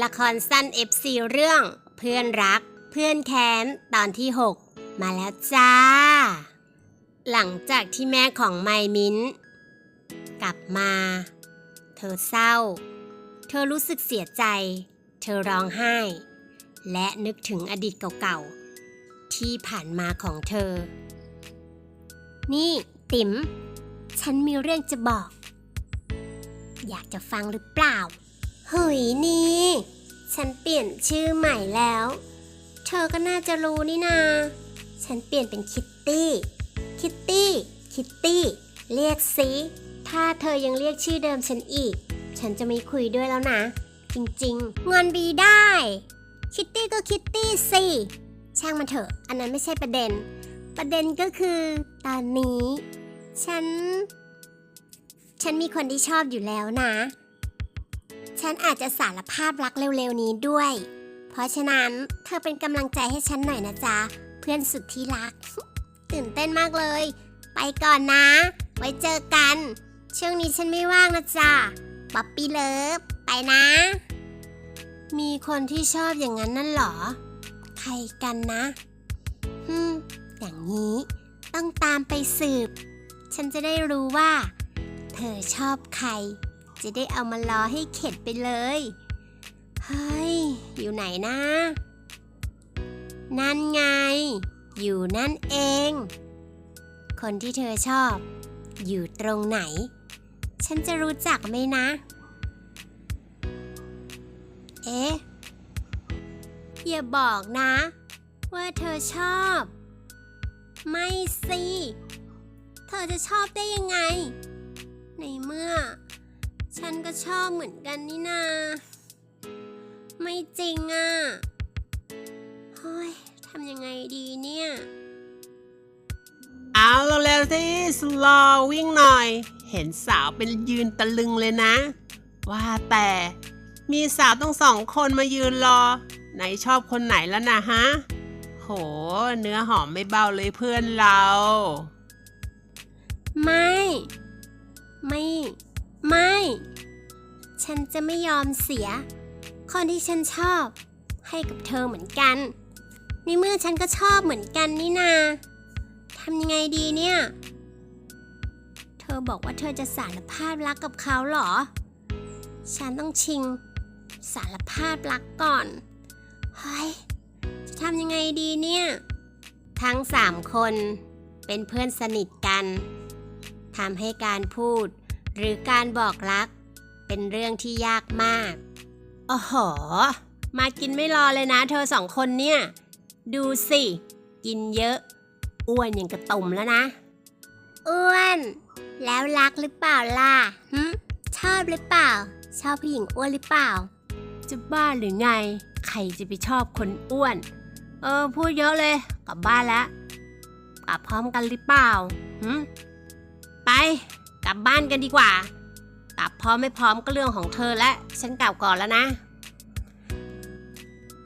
ละครสั้น FC เรื่อง เพื่อนรัก เพื่อนแค้นตอนที่ 6 มาแล้วจ้า หลังจากที่แม่ของไมมิ้นกลับมา เธอเศร้า เธอรู้สึกเสียใจ เธอร้องไห้ และนึกถึงอดีตเก่าๆ ที่ผ่านมาของเธอ นี่ ติ๋ม ฉันมีเรื่องจะบอก อยากจะฟังหรือเปล่า เฮ้ยนี่ ฉันเปลี่ยนชื่อใหม่แล้ว เธอก็น่าจะรู้นี่นา ฉันเปลี่ยนเป็นคิตตี้ คิตตี้ คิตตี้ เรียกสิถ้าเธอยังเรียกชื่อเดิมฉันอีก ฉันจะไม่คุยด้วยแล้วนะ จริงๆ งอนบีได้ คิตตี้ก็คิตตี้สิ ช่างมันเถอะ อันนั้นไม่ใช่ประเด็น ประเด็นก็คือ ตอนนี้ ฉัน ฉันมีคนที่ชอบอยู่แล้วนะ ฉันอาจจะสารภาพรักเร็วๆนี้ด้วย เพราะฉะนั้นเธอเป็นกำลังใจให้ฉันหน่อยนะจ๊ะ เพื่อนสุดที่รัก ตื่นเต้นมากเลย ไปก่อนนะ ไว้เจอกัน ช่วงนี้ฉันไม่ว่างนะจ๊ะป๊อปปี้เลิฟ ไปนะ มีคนที่ชอบอย่างนั้นนั่นหรอ ใครกันนะฮึมอย่างนี้ต้องตามไปสืบ ฉันจะได้รู้ว่า เธอชอบใคร จะได้เอามาล้อให้เข็ดไปเลย เฮ้ย อยู่ไหนนะ นั่นไง อยู่นั่นเอง คนที่เธอชอบ อยู่ตรงไหน ฉันจะรู้จักไหมนะ เอ๊ะ อย่าบอกนะ ว่าเธอชอบ ไม่สิ เธอจะชอบได้ยังไง ในเมื่อ ฉันก็ชอบเหมือนกันนี่นา ไม่จริงอะ่ะเฮ้ยทำยังไงดีเนี่ย เอาเร็วๆสิสลอวิ่งหน่อย เห็นสาวเป็นยืนตะลึงเลยนะ ว่าแต่มีสาวต้องสองคนมายืนรอ ไหนชอบคนไหนแล้วนะฮะ โห เนื้อหอมไม่เบาเลยเพื่อนเรา ไม่ ไม่ ไม่ ฉันจะไม่ยอมเสีย คนที่ฉันชอบ ให้กับเธอเหมือนกัน ในเมื่อฉันก็ชอบเหมือนกันนี่นาทำยังไงดีเนี่ย เธอบอกว่าเธอจะสารภาพรักกับเขาเหรอ ฉันต้องชิง สารภาพรักก่อน เฮ้ย จะทำยังไงดีเนี่ย ทั้งสามคนเป็นเพื่อนสนิทกันทำให้การพูด หรือการบอกรัก เป็นเรื่องที่ยากมากโอ้โหมากินไม่รอเลยนะ เธอสองคนเนี่ย ดูสิ กินเยอะ อ้วนอย่างกระตุ่มแล้วนะ อ้วน แล้วรักหรือเปล่าล่ะหึชอบหรือเปล่า ชอบผู้หญิงอ้วนหรือเปล่า จะบ้าหรือไง ใครจะไปชอบคนอ้วน เออ พูดเยอะเลย กลับบ้านแล้วกลับพร้อมกันหรือเปล่าหึไปก ลับบ้านกันดีกว่า กลับพร้อมไม่พร้อมก็เรื่องของเธอและ ฉันกลับก่อนแล้วนะ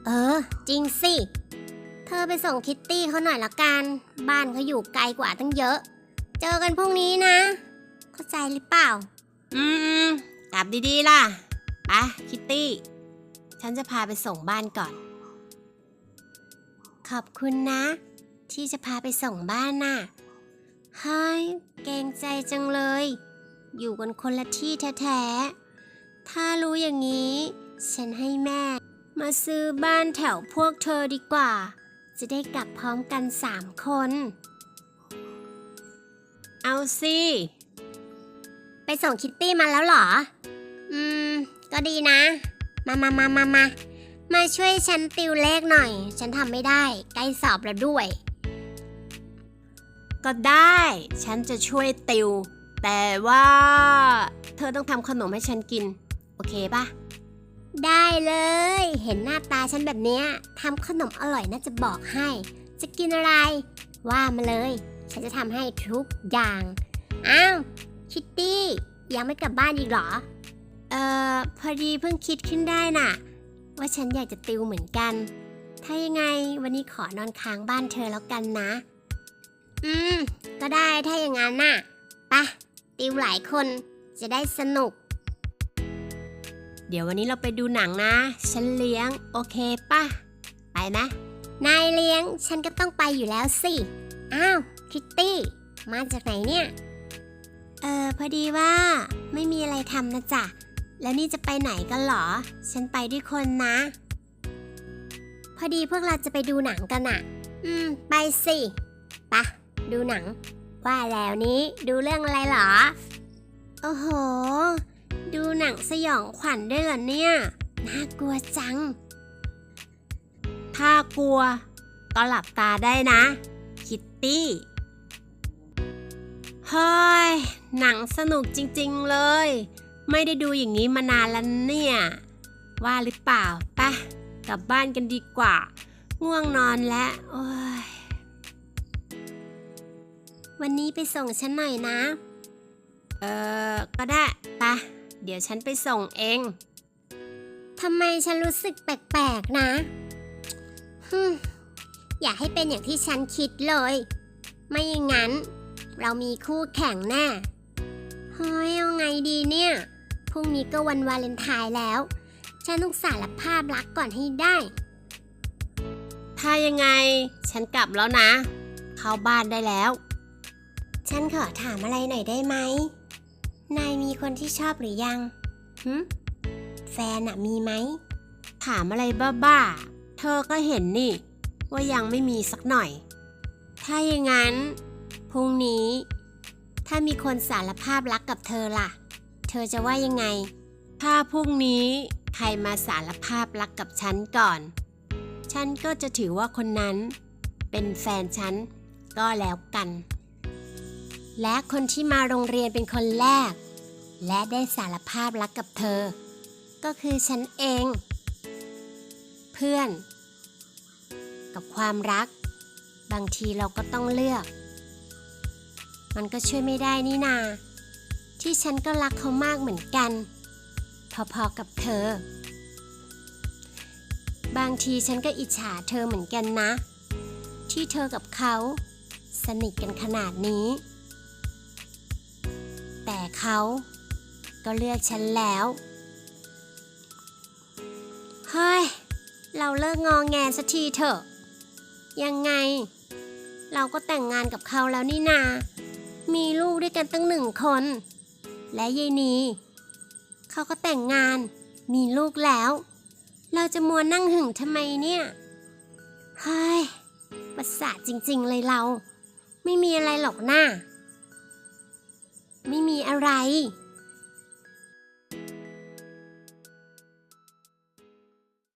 เออ จริงสิ เธอไปส่งคิตตี้เขาหน่อยละกัน บ้านเขาอยู่ไกลกว่าตั้งเยอะ เจอกันพรุ่งนี้นะ เข้าใจหรือเปล่า อืมกลับดีๆล่ะ ไปคิตตี้ ฉันจะพาไปส่งบ้านก่อน ขอบคุณนะ ที่จะพาไปส่งบ้านน่ะเฮ้ยเกรงใจจังเลย อยู่กันคนละที่แท้ๆ ถ้ารู้อย่างนี้ ฉันให้แม่ มาซื้อบ้านแถวพวกเธอดีกว่า จะได้กลับพร้อมกันสามคน เอาสิ ไปส่งคิตตี้มาแล้วเหรอ อืม ก็ดีนะ มามามามามามาช่วยฉันติวเลขหน่อย ฉันทำไม่ได้ ใกล้สอบแล้วด้วย ก็ได้ ฉันจะช่วยติว แต่ว่า เธอต้องทำขนมให้ฉันกิน โอเคปะได้เลย เห็นหน้าตาฉันแบบเนี้ยทำขนมอร่อยน่าจะบอกให้ จะกินอะไร ว่ามาเลย ฉันจะทำให้ทุกอย่าง อ้าวคิตตี้ ยังไม่กลับบ้านอีกเหรอ เอ่อ พอดีเพิ่งคิดขึ้นได้น่ะ ว่าฉันอยากจะติวเหมือนกัน ถ้ายังไงวันนี้ขอนอนค้างบ้านเธอแล้วกันนะ อืม ก็ได้ถ้าอย่างนั้นน่ะไปะติวหลายคนจะได้สนุก เดี๋ยววันนี้เราไปดูหนังนะ ฉันเลี้ยง โอเคป่ะไปไหมนายเลี้ยงฉันก็ต้องไปอยู่แล้วสิ อ้าว คิตตี้ มาจากไหนเนี่ย เออพอดีว่า ไม่มีอะไรทำนะจ๊ะ แล้วนี่จะไปไหนกันเหรอ ฉันไปด้วยคนนะ พอดีพวกเราจะไปดูหนังกันอะอืม ไปสิปะ ดูหนัง ว่าแล้วนี้ดูเรื่องอะไรเหรอ โอ้โห ดูหนังสยองขวัญด้วยเหรอเนี่ย น่ากลัวจัง ถ้ากลัว ก็หลับตาได้นะ คิตตี้เฮ้ยหนังสนุกจริงๆเลย ไม่ได้ดูอย่างนี้มานานแล้วเนี่ย ว่าหรือเปล่าปะกลับบ้านกันดีกว่า ง่วงนอนแล้วโอ้ย วันนี้ไปส่งฉันหน่อยนะ เออก็ได้ปะเดี๋ยวฉันไปส่งเอง ทำไมฉันรู้สึกแปลกๆนะฮึมอย่าให้เป็นอย่างที่ฉันคิดเลย ไม่อย่างนั้น เรามีคู่แข่งแน่เฮ้ยเอาไงดีเนี่ย พรุ่งนี้ก็วันวาเลนไทน์แล้ว ฉันต้องสารภาพรักก่อนให้ได้ ถ้ายังไง ฉันกลับแล้วนะ เข้าบ้านได้แล้ว ฉันขอถามอะไรหน่อยได้ไหม นายมีคนที่ชอบหรือยังหึแฟนอะมีไหม ถามอะไรบ้าๆ เธอก็เห็นนี่ ว่ายังไม่มีสักหน่อย ถ้าอย่างนั้น พรุ่งนี้ ถ้ามีคนสารภาพรักกับเธอล่ะ เธอจะว่ายังไง ถ้าพรุ่งนี้ใครมาสารภาพรักกับฉันก่อน ฉันก็จะถือว่าคนนั้น เป็นแฟนฉันก็แล้วกัน และคนที่มาโรงเรียนเป็นคนแรก และได้สารภาพรักกับเธอ ก็คือฉันเอง เพื่อน กับความรัก บางทีเราก็ต้องเลือก มันก็ช่วยไม่ได้นี่นา ที่ฉันก็รักเขามากเหมือนกัน พอๆกับเธอ บางทีฉันก็อิจฉาเธอเหมือนกันนะ ที่เธอกับเขา สนิทกันขนาดนี้ เขา ก็เลือกฉันแล้วเฮ้ยเราเลิกงองแงสักทีเถอะ ยังไง เราก็แต่งงานกับเขาแล้วนี่นา มีลูกด้วยกันตั้งหนึ่งคน และยายนีเขาก็แต่งงาน มีลูกแล้ว เราจะมัวนั่งหึงทำไมเนี่ยเฮ้ยประสาทจริงๆเลยเรา ไม่มีอะไรหรอกนะ่า ไม่มีอะไร